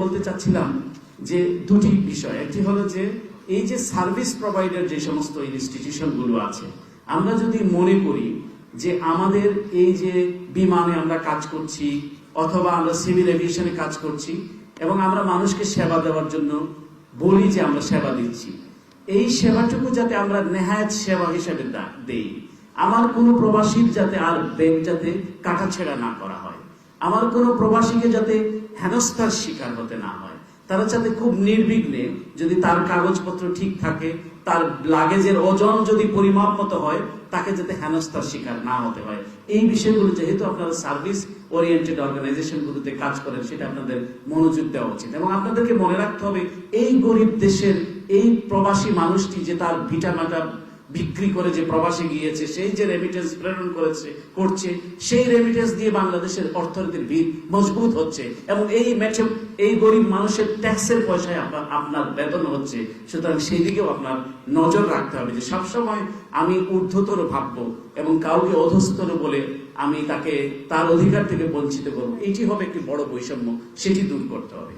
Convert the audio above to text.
বলতে চাচ্ছিলাম যে দুটি বিষয়। একটি হলো যে এই যে সার্ভিস প্রোভাইডার যে সমস্ত ইনস্টিটিউশনগুলো আছে, আমরা যদি মনে করি যে আমাদের এই যে বিমানে আমরা কাজ করছি অথবা আমরা সিভিল এভিয়েশনে কাজ করছি এবং আমরা মানুষকে সেবা দেওয়ার জন্য বলি যে আমরা সেবা দিচ্ছি, এই সেবাটুকু যাতে আমরা নেহায়ত সেবা হিসেবে দেই। আমার কোনো প্রবাসীর যাতে আর ব্যাগ যাতে কাটাছেড়া না করা হয়। আমার কোনো প্রবাসীকে যাতে হেনস্থার শিকার হতে না হয়, তারা যাতে খুব নির্বিঘ্নে যদি তার কাগজপত্র ঠিক থাকে, তার লাগেজের ওজন যদি পরিমাপ মতো হয়, তাকে যাতে হেনস্থার শিকার না হতে হয়। এই বিষয়গুলো যেহেতু আপনারা সার্ভিস ওরিয়েন্টেড অর্গানাইজেশন গুলোতে কাজ করেন, সেটা আপনাদের মনোযোগ দেওয়া উচিত। এবং আপনাদেরকে মনে রাখতে হবে, এই গরিব দেশের, এই প্রবাসী মানুষটি যে তার ভিটামাটা বিক্রি করে যে প্রবাসে গিয়েছে, সেই যে রেমিটেন্স প্রেরণ করেছে, করছে, সেই রেমিটেন্স দিয়ে বাংলাদেশের অর্থনীতির ভিত মজবুত হচ্ছে। এবং এই ম্যাচে এই গরিব মানুষের ট্যাক্সের পয়সায় আপনার আপনার বেতন হচ্ছে। সুতরাং সেই দিকেও আপনার নজর রাখতে হবে যে সবসময় আমি ঊর্ধ্বতর ভাববো এবং কাউকে অধস্তর বলে আমি তাকে, তার অধিকার থেকে বঞ্চিত করব। এটি হবে একটি বড় বৈষম্য, সেটি দূর করতে হবে।